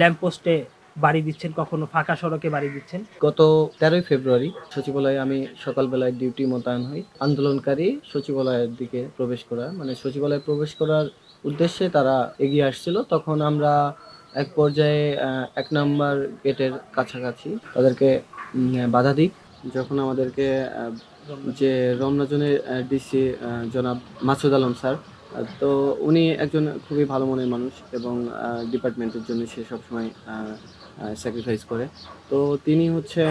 ল্যাম্পপোস্টে বাড়ি দিচ্ছেন, কখনো ফাঁকা সড়কে বাড়ি দিচ্ছেন? গত তেরোই ফেব্রুয়ারি সচিবালয়ে আমি সকালবেলায় ডিউটি মোতায়েন হই। আন্দোলনকারী সচিবালয়ের দিকে প্রবেশ করা মানে সচিবালয়ে প্রবেশ করার উদ্দেশ্যে তারা এগিয়ে আসছিল। তখন আমরা এক পর্যায়ে এক নম্বর গেটের কাছাকাছি তাদেরকে বাধা দিই। যখন আমাদেরকে যে রমনাজনের ডিসি জনাব মাসুদ আলম স্যার তো উনি একজন খুবই ভালো মনের মানুষ এবং ডিপার্টমেন্টের জন্য সে সবসময় স্যাক্রিফাইস করে। তো তিনি হচ্ছে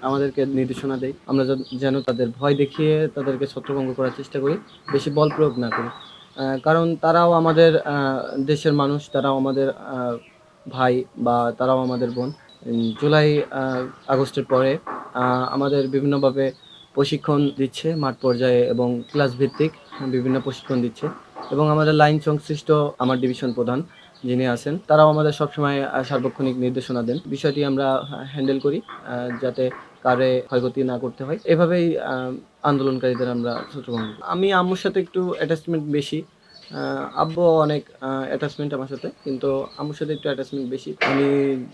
আমাদেরকে নির্দেশনা দেয়। আমরা যেন- তাদের ভয় দেখিয়ে তাদেরকে ছত্রভঙ্গ করার চেষ্টা করি, বেশি বল প্রয়োগ না করি। কারণ তারাও আমাদের দেশের মানুষ, তারাও আমাদের ভাই বা তারাও আমাদের বোন। জুলাই আগস্টের পরে আমাদের বিভিন্নভাবে প্রশিক্ষণ দিচ্ছে মাঠ পর্যায়ে এবং ক্লাস ভিত্তিক বিভিন্ন প্রশিক্ষণ দিচ্ছে। এবং আমাদের লাইন সংশ্লিষ্ট আমার ডিভিশন প্রধান যিনি আছেন, তারাও আমাদের সবসময় সার্বক্ষণিক নির্দেশনা দেন। বিষয়টি আমরা হ্যান্ডেল করি যাতে কারে ক্ষয়ক্ষতি না করতে হয়। এভাবেই আন্দোলনকারীদের আমরা করি। আমি আম্মুর সাথে একটু অ্যাটাচমেন্ট বেশি। আব্বু অনেক অ্যাটাচমেন্ট আমার সাথে, কিন্তু আম্মুর সাথে একটু অ্যাটাচমেন্ট বেশি। আমি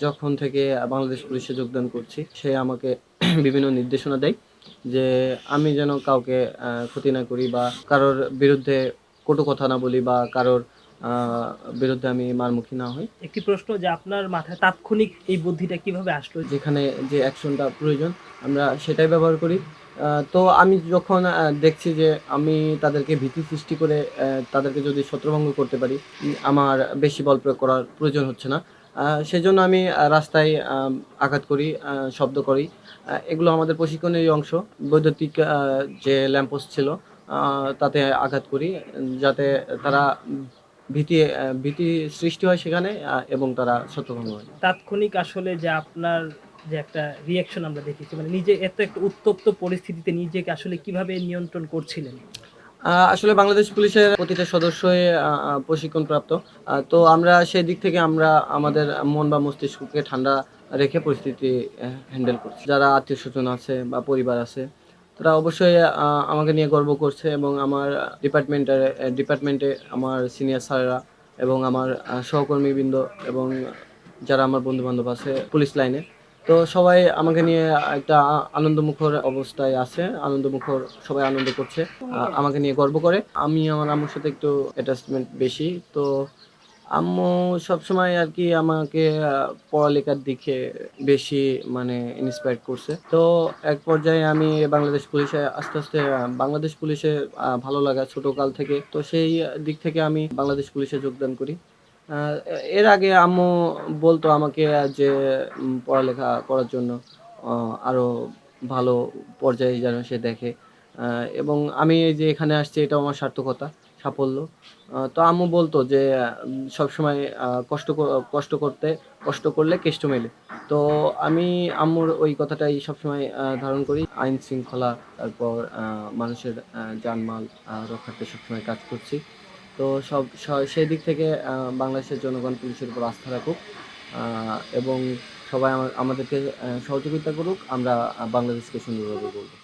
যখন থেকে বাংলাদেশ পুলিশে যোগদান করছি, সে আমাকে বিভিন্ন নির্দেশনা দেয় যে আমি যেন কাউকে ক্ষতি না করি বা কারোর বিরুদ্ধে কটু কথা না বলি বা কারোর বিরুদ্ধে আমি মারমুখী না হই। একটি প্রশ্ন যে আপনার মাথায় তাৎক্ষণিক এই বুদ্ধিটা কীভাবে আসলো? যেখানে যে অ্যাকশনটা প্রয়োজন আমরা সেটাই ব্যবহার করি। তো আমি যখন দেখছি যে আমি তাদেরকে ভীতি সৃষ্টি করে তাদেরকে যদি ছত্রভঙ্গ করতে পারি আমার বেশি বল প্রয়োগ করার প্রয়োজন হচ্ছে না। সেজন্য আমি রাস্তায় আঘাত করি শব্দ করি। এগুলো আমাদের প্রশিক্ষণেরই অংশ। বৈদ্যুতিক যে ল্যাম্পোস্ট ছিল তাতে আঘাত করি যাতে তারা ভীতি ভীতি সৃষ্টি হয় সেখানে এবং তারা ছত্রভঙ্গ হয়। তাৎক্ষণিক আসলে যে আপনার যে একটা রিয়াকশন আমরা দেখেছি মানে নিজে এত একটা উত্তপ্ত পরিস্থিতিতে নিজেকে আসলে কীভাবে নিয়ন্ত্রণ করছিলেন? আসলে বাংলাদেশ পুলিশের প্রতিটা সদস্যই প্রশিক্ষণপ্রাপ্ত। তো আমরা সেই দিক থেকে আমরা আমাদের মন বা মস্তিষ্ককে ঠান্ডা রেখে পরিস্থিতি হ্যান্ডেল করছি। যারা আত্মীয় স্বজন আছে বা পরিবার আছে তারা অবশ্যই আমাকে নিয়ে গর্ব করছে এবং আমার ডিপার্টমেন্টের ডিপার্টমেন্টে আমার সিনিয়র স্যাররা এবং আমার সহকর্মীবৃন্দ এবং যারা আমার বন্ধু বান্ধব আছে পুলিশ লাইনে। তো সবাই আমাকে নিয়ে একটা আনন্দমুখর অবস্থায় আছে, আনন্দমুখর, সবাই আনন্দ করছে আমাকে নিয়ে গর্ব করে। আমি আমার আম্মুর সাথে একটু অ্যাটাচমেন্ট বেশি, তো আম্মু সবসময় আর কি আমাকে পড়ালেখার দিকে বেশি মানে ইন্সপায়ার করছে। তো এক পর্যায়ে আমি বাংলাদেশ পুলিশে, আস্তে আস্তে বাংলাদেশ পুলিশে ভালো লাগা ছোট কাল থেকে। তো সেই দিক থেকে আমি বাংলাদেশ পুলিশে যোগদান করি। এর আগে আম্মু বলতো আমাকে যে পড়ালেখা করার জন্য আরও ভালো পর্যায়ে যেন সে দেখে। এবং আমি যে এখানে আসছি এটা আমার সার্থকতা। সাফল্য তো আম্মু বলতো যে সবসময় কষ্ট কষ্ট করতে, কষ্ট করলে কেষ্ট মেলে। তো আমি আম্মুর ওই কথাটাই সবসময় ধারণ করি। আইন শৃঙ্খলা, তারপর মানুষের জানমাল রক্ষার্থে সবসময় কাজ করছি। তো সব সেই দিক থেকে বাংলাদেশের জনগণ পুলিশের উপর আস্থা রাখুক এবং সবাই আমা- আমাদেরকে সহযোগিতা করুক। আমরা বাংলাদেশকে সুন্দরভাবে বলব